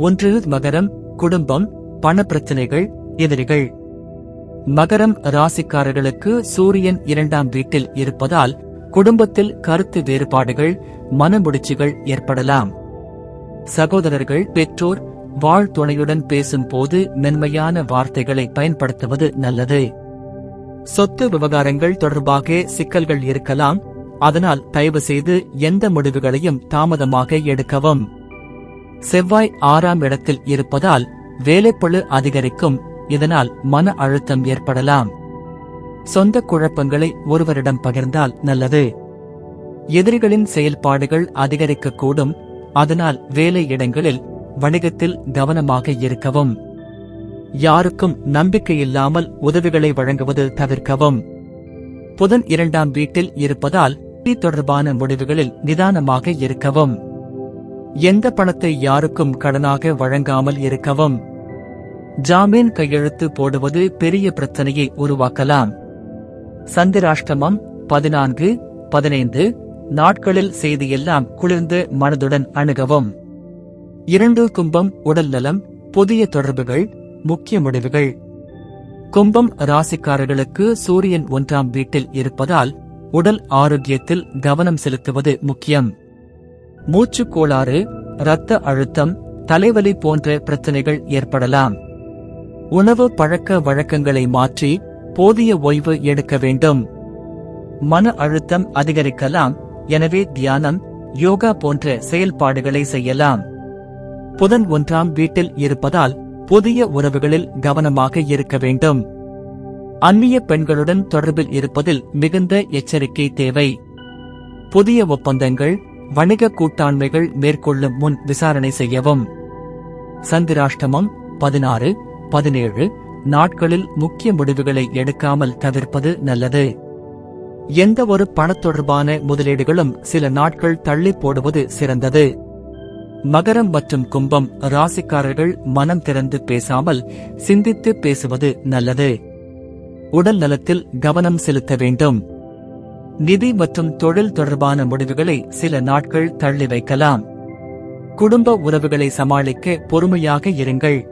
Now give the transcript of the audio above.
ஒன்று மகரம் குடும்பம் பணப்பிரச்சனைகள் எதிரிகள். மகரம் ராசிக்காரர்களுக்கு சூரியன் இரண்டாம் வீட்டில் இருப்பதால் குடும்பத்தில் கருத்து வேறுபாடுகள் மனமுடிச்சுகள் ஏற்படலாம். சகோதரர்கள் பெற்றோர் வாழ் துணையுடன் பேசும்போது மென்மையான வார்த்தைகளை பயன்படுத்துவது நல்லது. சொத்து விவகாரங்கள் தொடர்பாக சிக்கல்கள் இருக்கலாம் அதனால் தயவு செய்து எந்த முடிவுகளையும் தாமதமாக எடுக்கவும். செவ்வாய் ஆறாம் இடத்தில் இருப்பதால் வேலைப்பளு அதிகரிக்கும் இதனால் மன அழுத்தம் ஏற்படலாம். சொந்த குழப்பங்களை ஒருவரிடம் பகிர்ந்தால் நல்லது. எதிரிகளின் செயல்பாடுகள் அதிகரிக்கக்கூடும் அதனால் வேலை இடங்களில் வணிகத்தில் கவனமாக இருக்கவும். யாருக்கும் நம்பிக்கையில்லாமல் உதவிகளை வழங்குவது தவிர்க்கவும். புதன் இரண்டாம் வீட்டில் இருப்பதால் தொடர்பான முடிவுகளில் நிதானமாக இருக்கவும். எந்த பணத்தை யாருக்கும் கடனாக வழங்காமல் இருக்கவும்? ஜாமீன் கையெழுத்து போடுவது பெரிய பிரச்சனையை உருவாக்கலாம். சந்திராஷ்டமம் பதினான்கு பதினைந்து நாட்களில் செய்தியெல்லாம் குளிர்ந்து மனதுடன் அணுகவும். இரண்டு கும்பம் உடல் நலம் புதிய தொடர்புகள் முக்கிய முடிவுகள். கும்பம் ராசிக்காரர்களுக்கு சூரியன் ஒன்றாம் வீட்டில் இருப்பதால் உடல் ஆரோக்கியத்தில் கவனம் செலுத்துவது முக்கியம். மூச்சுக் கோளாறு இரத்த அழுத்தம் தலைவலி போன்ற பிரச்சனைகள் ஏற்படலாம். உணவு பழக்க வழக்கங்களை மாற்றி போதிய ஓய்வு எடுக்க வேண்டும். மன அழுத்தம் அதிகரிக்கலாம் எனவே தியானம் யோகா போன்ற செயல்பாடுகளை செய்யலாம். புதன் ஒன்றாம் வீட்டில் இருப்பதால் புதிய உறவுகளில் கவனமாக இருக்க வேண்டும். அந்நிய பெண்களுடன் தொடர்பில் இருப்பதில் மிகுந்த எச்சரிக்கை தேவை. புதிய ஒப்பந்தங்கள் வணிக கூட்டாண்மைகள் மேற்கொள்ளும் முன் விசாரணை செய்யவும். சந்திராஷ்டமம் பதினாறு பதினேழு நாட்களில் முக்கிய முடிவுகளை எடுக்காமல் தவிர்ப்பது நல்லது. எந்த ஒரு பணத் தொடர்பான முதலீடுகளும் சில நாட்கள் தள்ளி போடுவது சிறந்தது. மகரம் மற்றும் கும்பம் ராசிக்காரர்கள் மனம் திறந்து பேசாமல் சிந்தித்து பேசுவது நல்லது. உடல் நலத்தில் கவனம் செலுத்த வேண்டும். நிதி மற்றும் தொழில் தொடர்பான முடிவுகளை சில நாட்கள் தள்ளி வைக்கலாம். குடும்ப உறவுகளை சமாளிக்க பொறுமையாக இருங்கள்.